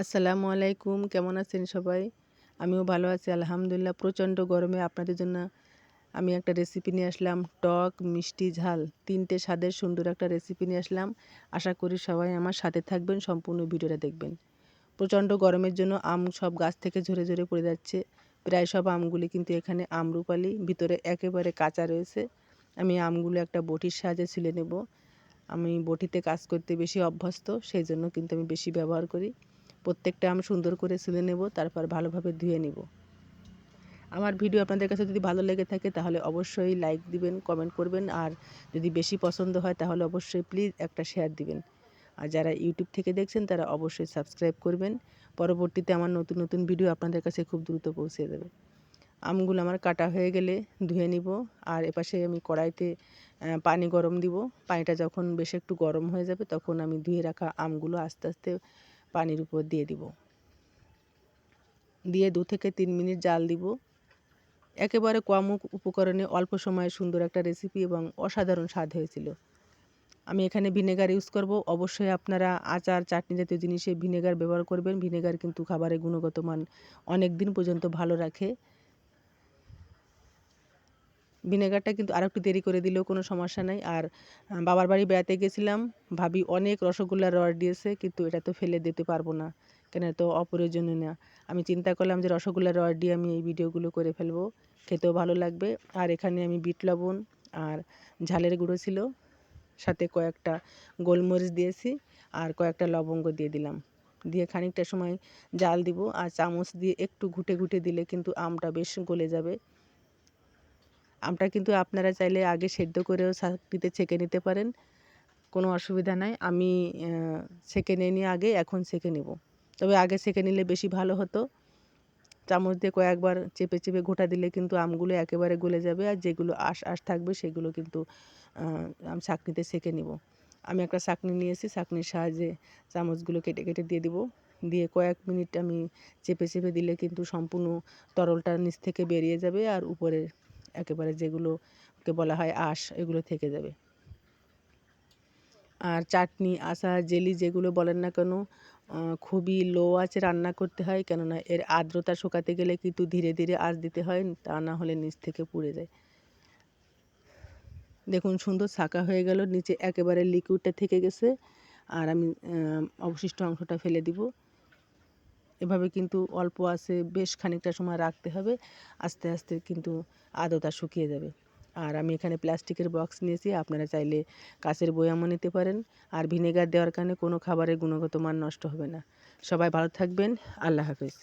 আসসালামু আলাইকুম, কেমন আছেন সবাই? আমিও ভালো আছি, আলহামদুলিল্লাহ। প্রচণ্ড গরমে আপনাদের জন্য আমি একটা রেসিপি নিয়ে আসলাম, টক মিষ্টি ঝাল। তিনটে স্বাদের সুন্দর একটা রেসিপি নিয়ে আসলাম। আশা করি সবাই আমার সাথে থাকবেন, সম্পূর্ণ ভিডিওটা দেখবেন। প্রচণ্ড গরমের জন্য আম সব গাছ থেকে ঝরে ঝরে পড়ে যাচ্ছে। প্রায় সব আমগুলি কিন্তু এখানে আমরুপালি, ভিতরে একেবারে কাঁচা রয়েছে। আমি আমগুলো একটা বটির সাহায্যে ছিলে নেব। আমি বটিতে কাজ করতে বেশি অভ্যস্ত, সেই জন্য কিন্তু আমি বেশি ব্যবহার করি। প্রত্যেকটা আম সুন্দর করে ছুলে নেব, তারপর ভালোভাবে ধুয়ে নিব। আমার ভিডিও আপনাদের কাছে যদি ভালো লেগে থাকে তাহলে অবশ্যই লাইক দিবেন কমেন্ট করবেন, আর যদি বেশি পছন্দ হয় তাহলে অবশ্যই প্লিজ একটা শেয়ার দিবেন। আর যারা ইউটিউব থেকে দেখছেন তারা অবশ্যই সাবস্ক্রাইব করবেন, পরবর্তীতে আমার নতুন নতুন ভিডিও আপনাদের কাছে খুব দ্রুত পৌঁছে দেবে। আমগুলো আমার কাটা হয়ে গেলে ধুয়ে নিব, আর এপাশে আমি কড়াইতে পানি গরম দিব। পানিটা যখন বেশ একটু গরম হয়ে যাবে তখন আমি ধুয়ে রাখা আমগুলো আস্তে আস্তে পানির উপর দিয়ে দিব। দিয়ে দু থেকে তিন মিনিট জাল দিব। একেবারে কম উপকরণে অল্প সময়ে সুন্দর একটা রেসিপি এবং অসাধারণ স্বাদ হয়েছিল। আমি এখানে ভিনেগার ইউজ করব। অবশ্যই আপনারা আচার, চাটনি জাতীয় জিনিসে ভিনেগার ব্যবহার করবেন। ভিনেগার কিন্তু খাবারের গুণগত মান অনেক দিন পর্যন্ত ভালো রাখে। ভিনেগারটা কিন্তু আর একটু দেরি করে দিলেও কোনো সমস্যা নাই। আর বাবার বাড়ি বেড়াতে গেছিলাম, ভাবি অনেক রসগোল্লার রড দিয়েছে, কিন্তু এটা তো ফেলে দিতে পারব না, কেন তো অপ্রয়োজনীয়। না আমি চিন্তা করলাম যে রসগোল্লার রড দিয়ে আমি এই ভিডিওগুলো করে ফেলব, খেতেও ভালো লাগবে। আর এখানে আমি বিট লবণ আর ঝালের গুঁড়ো ছিল, সাথে কয়েকটা গোলমরিচ দিয়েছি আর কয়েকটা লবঙ্গ দিয়ে দিলাম। দিয়ে খানিকটা সময় জাল দিব আর চামচ দিয়ে একটু ঘুটে ঘুটে দিলে কিন্তু আমটা বেশ গলে যাবে। আমটা কিন্তু আপনারা চাইলে আগে সেদ্ধ করেও চাকরিতে ছেঁকে নিতে পারেন। কোনো অসুবিধা নাই। আমি ছেঁকে নিয়ে আগে, এখন ছেঁকে নেব। তবে আগে ছেঁকে নিলে বেশি ভালো হতো। চামচ দিয়ে কয়েকবার চেপে চেপে ঘোটা দিলে কিন্তু আমগুলো একেবারে গলে যাবে আর যেগুলো আশ আশ থাকবে সেগুলো কিন্তু আমি চাকনিতে সেঁকে নিব। আমি একটা চাকনি নিয়েছি। চাকনির সাহায্যে চামচগুলো কেটে কেটে দিয়ে দিব। দিয়ে কয়েক মিনিট আমি চেপে চেপে দিলে কিন্তু সম্পূর্ণ তরলটা নিচ থেকে বেরিয়ে যাবে আর উপরে একেবারে যেগুলোকে বলা হয় আঁশ, এগুলো থেকে যাবে। আর চাটনি, আচার, জেলি যেগুলো বলেন না কেন খুবই লো আছে রান্না করতে হয়, কেননা এর আর্দ্রতা শুকাতে গেলে কিন্তু ধীরে ধীরে আঁচ দিতে হয়, তা না হলে নিচ থেকে পুড়ে যায়। দেখুন, সুন্দর ছাকা হয়ে গেল, নিচে একেবারে লিকুইডটা থেকে গেছে, আর আমি অবশিষ্ট অংশটা ফেলে দিব। এভাবে কিন্তু অল্প আছে, বেশ খানিকটা সময় রাখতে হবে, আস্তে আস্তে কিন্তু আদতা শুকিয়ে যাবে। আর আমি এখানে প্লাস্টিকের বক্স নিয়েছি, আপনারা চাইলে কাঁচের বয়ামও নিতে পারেন। আর ভিনেগার দেওয়ার কারণে কোনো খাবারের গুণগত মান নষ্ট হবে না। সবাই ভালো থাকবেন, আল্লাহ হাফেজ।